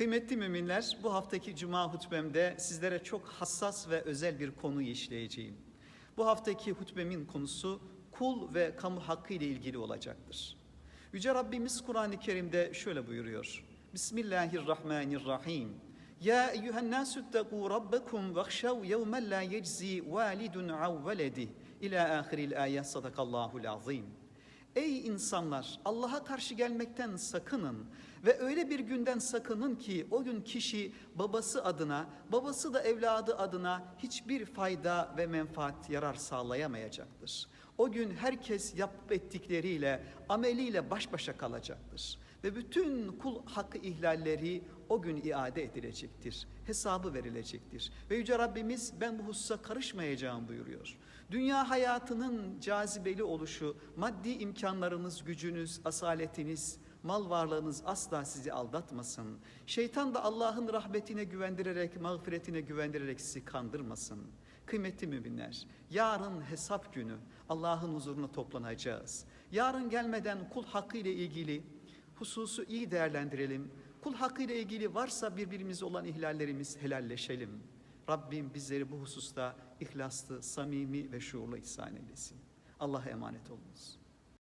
Kıymetli müminler, bu haftaki cuma hutbemde sizlere çok hassas ve özel bir konuyu işleyeceğim. Bu haftaki hutbemin konusu kul ve kamu hakkı ile ilgili olacaktır. Yüce Rabbimiz Kur'an-ı Kerim'de şöyle buyuruyor. Bismillahirrahmanirrahim. Ya eyyühen nâsüttegû rabbekum vekşev yevmen la yeczi validun av veledi ila ahiril ayet sadakallahul azim. Ey insanlar Allah'a karşı gelmekten sakının ve öyle bir günden sakının ki o gün kişi babası adına, babası da evladı adına hiçbir fayda ve menfaat yarar sağlayamayacaktır. O gün herkes yapıp ettikleriyle, ameliyle baş başa kalacaktır. Ve bütün kul hakkı ihlalleri o gün iade edilecektir. Hesabı verilecektir. Ve Yüce Rabbimiz ben bu hususa karışmayacağım buyuruyor. Dünya hayatının cazibeli oluşu, maddi imkanlarınız, gücünüz, asaletiniz, mal varlığınız asla sizi aldatmasın. Şeytan da Allah'ın rahmetine güvendirerek, mağfiretine güvendirerek sizi kandırmasın. Kıymetli müminler, yarın hesap günü Allah'ın huzuruna toplanacağız. Yarın gelmeden kul hakkı ile ilgili hususu iyi değerlendirelim. Kul hakkı ile ilgili varsa birbirimize olan ihlallerimiz helalleşelim. Rabbim bizleri bu hususta ihlaslı, samimi ve şuurlu ihsan eylesin. Allah'a emanet olunuz.